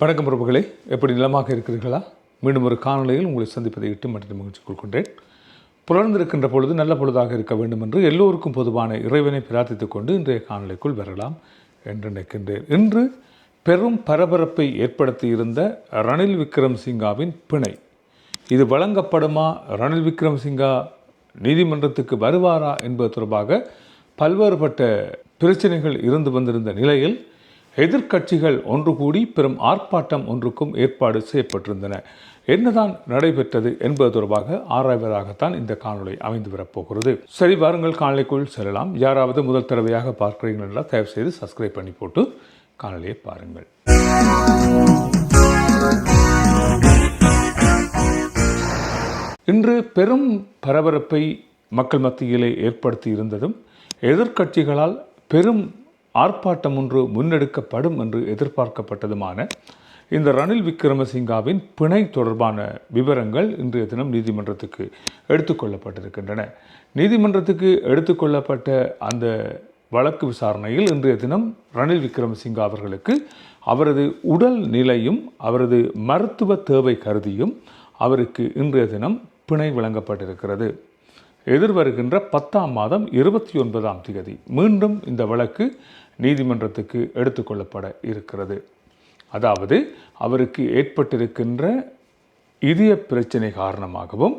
வணக்கம் பிரபுகளே எப்படி நிலமாக இருக்கிறீர்களா? மீண்டும் ஒரு காணொலியில் உங்களை சந்திப்பதை இட்டு மற்றும் மகிழ்ச்சி கொள்கின்றேன். புலர்ந்திருக்கின்ற பொழுது நல்ல பொழுதாக இருக்க வேண்டும் என்று எல்லோருக்கும் பொதுவான இறைவனை பிரார்த்தித்துக் கொண்டு இன்றைய காணொலிக்குள் வரலாம் என்று நினைக்கின்றேன். இன்று பெரும் பரபரப்பை ஏற்படுத்தியிருந்த ரணில் விக்ரம்சிங்காவின் பிணை. இது வழங்கப்படுமா? ரணில் விக்ரம்சிங்கா நீதிமன்றத்துக்கு வருவாரா என்பது தொடர்பாக பல்வேறுபட்ட பிரச்சனைகள் இருந்து வந்திருந்த நிலையில் எதிர்க்கட்சிகள் ஒன்று கூடி பெரும் ஆர்ப்பாட்டம் ஒன்றுக்கும் ஏற்பாடு செய்யப்பட்டிருந்தன. என்னதான் நடைபெற்றது என்பது தொடர்பாக ஆராய்வதாகத்தான் இந்த காணொலி அமைந்து வரப்போகிறது. சரி வாருங்கள் காணொலிக்குள் செல்லலாம். யாராவது முதல் தடவையாக பார்க்கிறீர்கள் என்றால் தயவு செய்து சப்ஸ்கிரைப் பண்ணி போட்டு காணொலியை பாருங்கள். இன்று பெரும் பரபரப்பை மக்கள் மத்தியிலே ஏற்படுத்தி இருந்ததும் எதிர்க்கட்சிகளால் பெரும் ஆர்ப்பாட்டம் ஒன்று முன்னெடுக்கப்படும் என்று எதிர்பார்க்கப்பட்டதுமான இந்த ரணில் விக்ரமசிங்காவின் பிணை தொடர்பான விவரங்கள் இன்றைய தினம் நீதிமன்றத்துக்கு எடுத்துக்கொள்ளப்பட்டிருக்கின்றன. நீதிமன்றத்துக்கு எடுத்துக்கொள்ளப்பட்ட அந்த வழக்கு விசாரணையில் இன்றைய தினம் ரணில் விக்ரமசிங்கா அவர்களுக்கு அவரது உடல் நிலையும் அவரது மருத்துவ தேவை கருதியும் அவருக்கு இன்றைய தினம் பிணை வழங்கப்பட்டிருக்கிறது. எதிர்வருகின்ற பத்தாம் மாதம் இருபத்தி ஒன்பதாம் தேதி மீண்டும் இந்த வழக்கு நீதிமன்றத்துக்கு எடுத்துக்கொள்ளப்பட இருக்கிறது. அதாவது அவருக்கு ஏற்பட்டிருக்கின்ற இதய பிரச்சனை காரணமாகவும்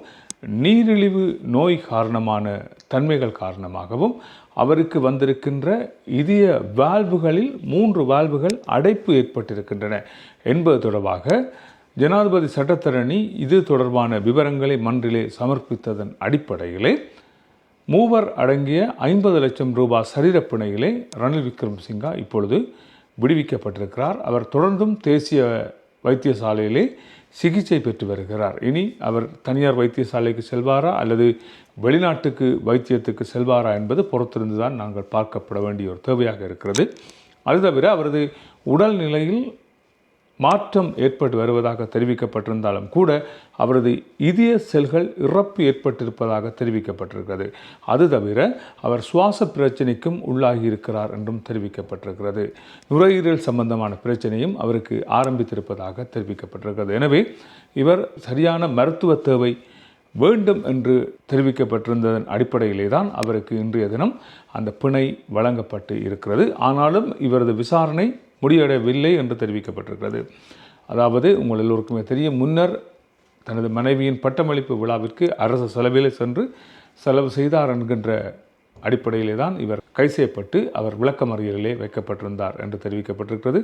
நீரிழிவு நோய் காரணமான தன்மைகள் காரணமாகவும் அவருக்கு வந்திருக்கின்ற இதய வால்வுகளில் மூன்று வால்வுகள் அடைப்பு ஏற்பட்டிருக்கின்றன என்பது தொடர்பாக ஜனாதிபதி சட்டத்தரணி இது தொடர்பான விவரங்களை மன்றிலே சமர்ப்பித்ததன் அடிப்படையிலே மூவர் அடங்கிய ஐம்பது லட்சம் ரூபாய் சரீரப்பிணையிலே ரணில் விக்ரம்சிங்கா இப்பொழுது விடுவிக்கப்பட்டிருக்கிறார். அவர் தொடர்ந்தும் தேசிய வைத்தியசாலையிலே சிகிச்சை பெற்று வருகிறார். இனி அவர் தனியார் வைத்தியசாலைக்கு செல்வாரா அல்லது வெளிநாட்டுக்கு வைத்தியத்துக்கு செல்வாரா என்பது பொறுத்திருந்து தான் நாங்கள் பார்க்கப்பட வேண்டிய ஒரு தேவையாக இருக்கிறது. அது தவிர அவரது உடல்நிலையில் மாற்றம் ஏற்பட்டு வருவதாக தெரிவிக்கப்பட்டிருந்தாலும் கூட அவரது இதய செல்கள் இறப்பு ஏற்பட்டிருப்பதாக தெரிவிக்கப்பட்டிருக்கிறது. அது தவிர அவர் சுவாச பிரச்சனைக்கும் உள்ளாகி இருக்கிறார் என்றும் தெரிவிக்கப்பட்டிருக்கிறது. நுரையீரல் சம்பந்தமான பிரச்சனையும் அவருக்கு ஆரம்பித்திருப்பதாக தெரிவிக்கப்பட்டிருக்கிறது. எனவே இவர் சரியான மருத்துவ தேவை வேண்டும் என்று தெரிவிக்கப்பட்டிருந்ததன் அடிப்படையிலே தான் அவருக்கு இன்றைய தினம் அந்த பிணை வழங்கப்பட்டு இருக்கிறது. ஆனாலும் இவரது விசாரணை முடிவடையவில்லை என்று தெரிவிக்கப்பட்டிருக்கிறது. அதாவது உங்கள் எல்லோருக்குமே தெரியும் முன்னர் தனது மனைவியின் பட்டமளிப்பு விழாவிற்கு அரசு செலவில் சென்று செலவு செய்தார் என்கின்ற அடிப்படையிலே தான் இவர் கை செய்யப்பட்டு அவர் விளக்கமறியலிலே வைக்கப்பட்டிருந்தார் என்று தெரிவிக்கப்பட்டிருக்கிறது.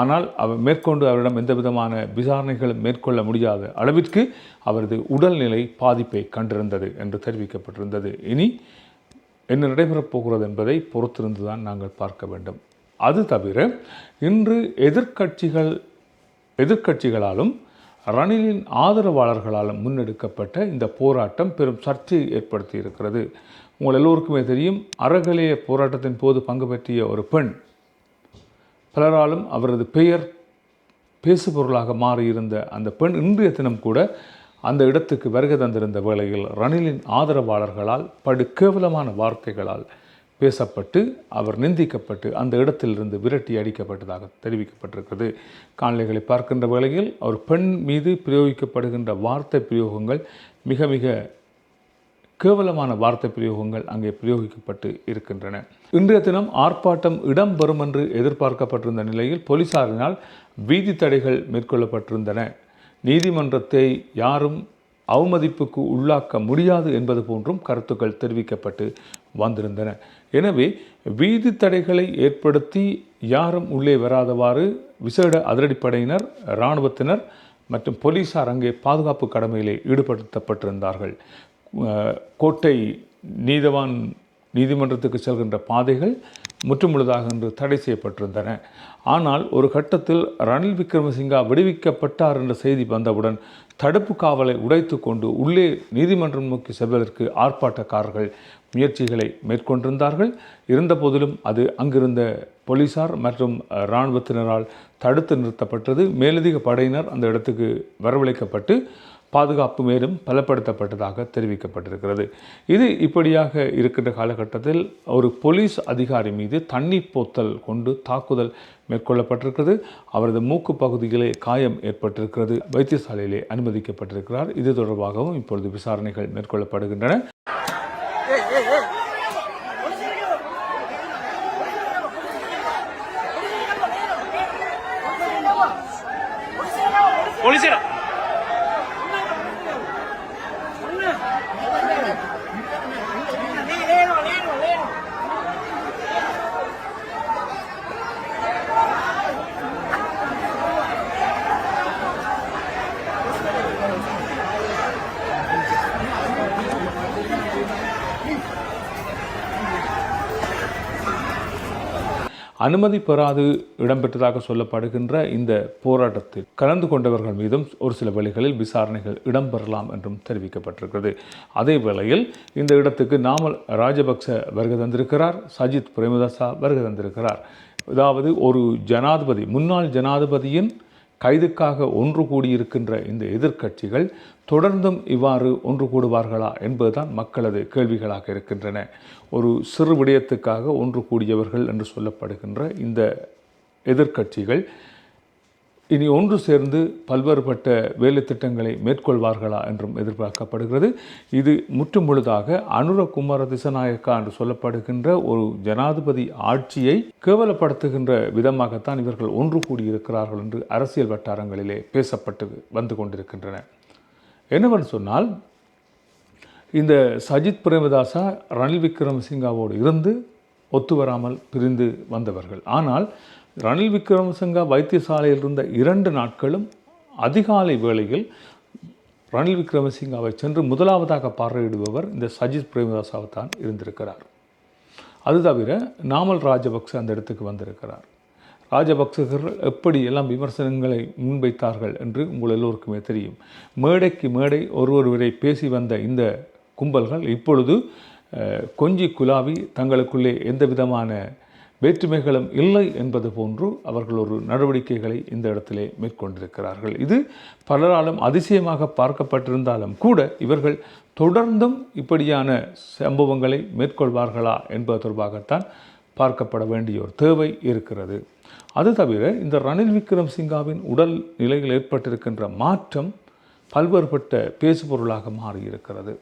ஆனால் அவர் மேற்கொண்டு அவரிடம் எந்த விதமான விசாரணைகளும் மேற்கொள்ள முடியாத அளவிற்கு அவரது உடல்நிலை பாதிப்பை கண்டிருந்தது என்று தெரிவிக்கப்பட்டிருந்தது. இனி என்ன நடைபெறப் போகிறது என்பதை பொறுத்திருந்து தான் நாங்கள் பார்க்க வேண்டும். அது தவிர இன்று எதிர்க்கட்சிகள் எதிர்க்கட்சிகளாலும் ரணிலின் ஆதரவாளர்களாலும் முன்னெடுக்கப்பட்ட இந்த போராட்டம் பெரும் சர்ச்சையை ஏற்படுத்தி இருக்கிறது உங்கள் எல்லோருக்குமே தெரியும் அறகலைய போராட்டத்தின் போது பங்கு பற்றிய ஒரு பெண் பலராலும் அவரது பெயர் பேசுபொருளாக மாறியிருந்த அந்த பெண் இன்றைய தினம் கூட அந்த இடத்துக்கு வருகை தந்திருந்த வேளையில் ரணிலின் ஆதரவாளர்களால் படு கேவலமான வார்த்தைகளால் பேசப்பட்டு அவர் நிந்திக்கப்பட்டு அந்த இடத்திலிருந்து விரட்டி அடிக்கப்பட்டதாக தெரிவிக்கப்பட்டிருக்கிறது. காணொலிகளை பார்க்கின்ற வேளையில் அவர் பெண் மீது பிரயோகிக்கப்படுகின்ற வார்த்தை பிரயோகங்கள் மிக மிக கேவலமான வார்த்தை பிரயோகங்கள் அங்கே பிரயோகிக்கப்பட்டு இருக்கின்றன. இன்றைய தினம் ஆர்ப்பாட்டம் இடம்பெறும் என்று எதிர்பார்க்கப்பட்டிருந்த நிலையில் போலீசாரினால் வீதி தடைகள் மேற்கொள்ளப்பட்டிருந்தன. நீதிமன்றத்தை யாரும் அவமதிப்புக்கு உள்ளாக்க முடியாது என்பது போன்றும் கருத்துக்கள் தெரிவிக்கப்பட்டு வந்திருந்தன எனவே வீதி தடைகளை ஏற்படுத்தி யாரும் உள்ளே வராதவாறு விசேட அதிரடிப்படையினர் இராணுவத்தினர் மற்றும் போலீசார் அங்கே பாதுகாப்பு கடமையிலே ஈடுபடுத்தப்பட்டிருந்தார்கள். கோட்டை நீதவான் நீதிமன்றத்துக்கு செல்கின்ற பாதைகள் முற்றுமுழுதாக என்று தடை செய்யப்பட்டிருந்தன. ஆனால் ஒரு கட்டத்தில் ரணில் விக்ரமசிங்கா விடுவிக்கப்பட்டார் என்ற செய்தி வந்தவுடன் தடுப்பு காவலை உடைத்து கொண்டு உள்ளே நீதிமன்றம் நோக்கி செல்வதற்கு ஆர்ப்பாட்டக்காரர்கள் முயற்சிகளை மேற்கொண்டிருந்தார்கள். இருந்தபோதிலும் அது அங்கிருந்த போலீசார் மற்றும் இராணுவத்தினரால் தடுத்து நிறுத்தப்பட்டது. மேலதிக படையினர் அந்த இடத்துக்கு வரவழைக்கப்பட்டு பாதுகாப்பு மேலும் பலப்படுத்தப்பட்டதாக தெரிவிக்கப்பட்டிருக்கிறது. இது இப்படியாக இருக்கின்ற காலகட்டத்தில் ஒரு போலீஸ் அதிகாரி மீது தண்ணி போத்தல் கொண்டு தாக்குதல் மேற்கொள்ளப்பட்டிருக்கிறது. அவரது மூக்கு பகுதியிலே காயம் ஏற்பட்டிருக்கிறது. வைத்தியசாலையிலே அனுமதிக்கப்பட்டிருக்கிறார். இது தொடர்பாகவும் இப்பொழுது விசாரணைகள் மேற்கொள்ளப்படுகின்றன. போலீஸ் அனுமதி பெறாது இடம்பெற்றதாக சொல்லப்படுகின்ற இந்த போராட்டத்தில் கலந்து கொண்டவர்கள் மீதும் ஒரு சில வழிகளில் விசாரணைகள் இடம்பெறலாம் என்றும் தெரிவிக்கப்பட்டிருக்கிறது. அதே வேளையில் இந்த இடத்துக்கு நாமல் ராஜபக்ச வருகை தந்திருக்கிறார் சஜித் பிரேமதாசா வருகை தந்திருக்கிறார். அதாவது ஒரு ஜனாதிபதி முன்னாள் ஜனாதிபதியின் கைதுக்காக ஒன்று கூடியிருக்கின்ற இந்த எதிர்க்கட்சிகள் தொடர்ந்தும் இவ்வாறு ஒன்று கூடுவார்களா என்பதுதான் மக்களது கேள்விகளாக இருக்கின்றன. ஒரு சிறு விடயத்துக்காக ஒன்று கூடியவர்கள் என்று சொல்லப்படுகின்ற இந்த எதிர்க்கட்சிகள் இனி ஒன்று சேர்ந்து பல்வேறுபட்ட வேலைத்திட்டங்களை மேற்கொள்வார்களா என்றும் எதிர்பார்க்கப்படுகிறது. இது முற்றும் முழுதாக அனுரகுமார திசநாயக்கா என்று சொல்லப்படுகின்ற ஒரு ஜனாதிபதி ஆட்சியை கேவலப்படுத்துகின்ற விதமாகத்தான் இவர்கள் ஒன்று கூடியிருக்கிறார்கள் என்று அரசியல் வட்டாரங்களிலே பேசப்பட்டு வந்து கொண்டிருக்கின்றன. என்னவென்று சொன்னால் இந்த சஜித் பிரேமதாசா ரணில் விக்ரமசிங்காவோடு இருந்து ஒத்து வராமல் பிரிந்து வந்தவர்கள். ஆனால் ரணில் விக்ரமசிங்கா வைத்தியசாலையில் இருந்த இரண்டு நாட்களும் அதிகாலை வேளையில் ரணில் விக்ரமசிங்காவை சென்று முதலாவதாக பார்வையிடுபவர் இந்த சஜித் பிரேமதாசாவை தான் இருந்திருக்கிறார். அது தவிர நாமல் ராஜபக்ச அந்த இடத்துக்கு வந்திருக்கிறார். ராஜபக்சகர்கள் எப்படி எல்லாம் விமர்சனங்களை முன்வைத்தார்கள் என்று உங்கள் எல்லோருக்குமே தெரியும். மேடைக்கு மேடை ஒருவரை பேசி வந்த இந்த கும்பல்கள் இப்பொழுது கொஞ்சி குலாவி தங்களுக்குள்ளே எந்த விதமான வேற்றுமைகளும் இல்லை என்பது போன்று அவர்கள் ஒரு நடவடிக்கைகளை இந்த இடத்திலே மேற்கொண்டிருக்கிறார்கள். இது பலராலும் அதிசயமாக பார்க்கப்பட்டிருந்தாலும் கூட இவர்கள் தொடர்ந்தும் இப்படியான சம்பவங்களை மேற்கொள்வார்களா என்பது தொடர்பாகத்தான் பார்க்கப்பட வேண்டிய ஒரு தேவை இருக்கிறது. அது தவிர இந்த ரணில் விக்ரம் சிங்காவின் உடல் நிலையில் ஏற்பட்டிருக்கின்ற மாற்றம் பல்வேறுபட்ட பேசுபொருளாக மாறியிருக்கிறது.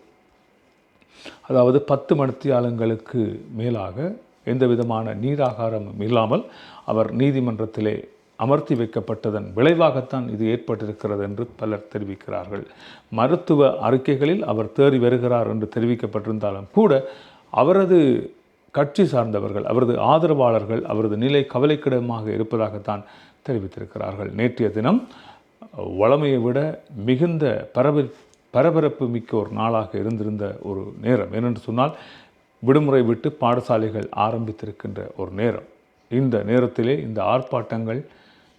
அதாவது பத்து மணித்தியாலங்களுக்கு மேலாக எந்த விதமான நீராகாரமும் இல்லாமல் அவர் நீதிமன்றத்திலே அமர்த்தி வைக்கப்பட்டதன் விளைவாகத்தான் இது ஏற்பட்டிருக்கிறது என்று பலர் தெரிவிக்கிறார்கள். மருத்துவ அறிக்கைகளில் அவர் தேறி வருகிறார் என்று தெரிவிக்கப்பட்டிருந்தாலும் கூட அவரது கட்சி சார்ந்தவர்கள் அவரது ஆதரவாளர்கள் அவரது நிலை கவலைக்கிடமாக இருப்பதாகத்தான் தெரிவித்திருக்கிறார்கள். நேற்றைய தினம் வளமையை விட மிகுந்த பரப பரபரப்பு மிக்க ஒரு நாளாக இருந்திருந்த ஒரு நேரம். ஏனென்று சொன்னால் விடுமுறை விட்டு பாடசாலைகள் ஆரம்பித்திருக்கின்ற ஒரு நேரம். இந்த நேரத்திலே இந்த ஆர்ப்பாட்டங்கள்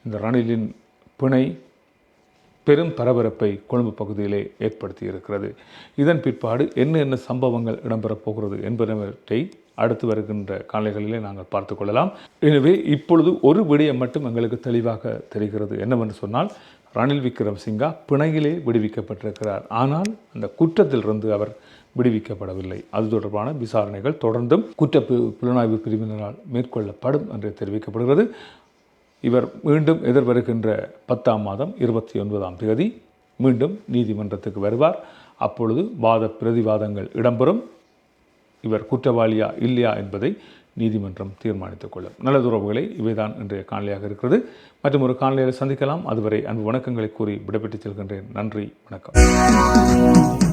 இந்த ரணிலின் பிணை பெரும் பரபரப்பை கொழும்பு பகுதியிலே ஏற்படுத்தி இருக்கிறது இதன் பிற்பாடு என்ன என்ன சம்பவங்கள் இடம்பெறப் போகிறது என்பனவற்றை அடுத்து வருகின்ற காலைகளிலே நாங்கள் பார்த்து கொள்ளலாம். எனவே இப்பொழுது ஒரு விடயம் மட்டும் எங்களுக்கு தெளிவாக தெரிகிறது. என்னவென்று சொன்னால் ரணில் விக்ரம் சிங்கா பிணையிலே விடுவிக்கப்பட்டிருக்கிறார். ஆனால் அந்த குற்றத்திலிருந்து அவர் விடுவிக்கப்படவில்லை. அது தொடர்பான விசாரணைகள் தொடர்ந்தும் குற்ற புலனாய்வு பிரிவினரால் மேற்கொள்ளப்படும் என்று தெரிவிக்கப்படுகிறது. இவர் மீண்டும் எதிர்வருகின்ற பத்தாம் மாதம் இருபத்தி ஒன்பதாம் தேதி மீண்டும் நீதிமன்றத்துக்கு வருவார். அப்பொழுது வாத பிரதிவாதங்கள் இடம்பெறும். இவர் குற்றவாளியா இல்லையா என்பதை நீதிமன்றம் தீர்மானித்துக் கொள்ளும். நல்லது உறவுகளை இவைதான் இன்றைய காணொலியாக இருக்கிறது. மற்றும் ஒரு காணொலியில் சந்திக்கலாம். அதுவரை அன்பு வணக்கங்களை கூறி விடைபெற்றுச் செல்கின்றேன். நன்றி வணக்கம்.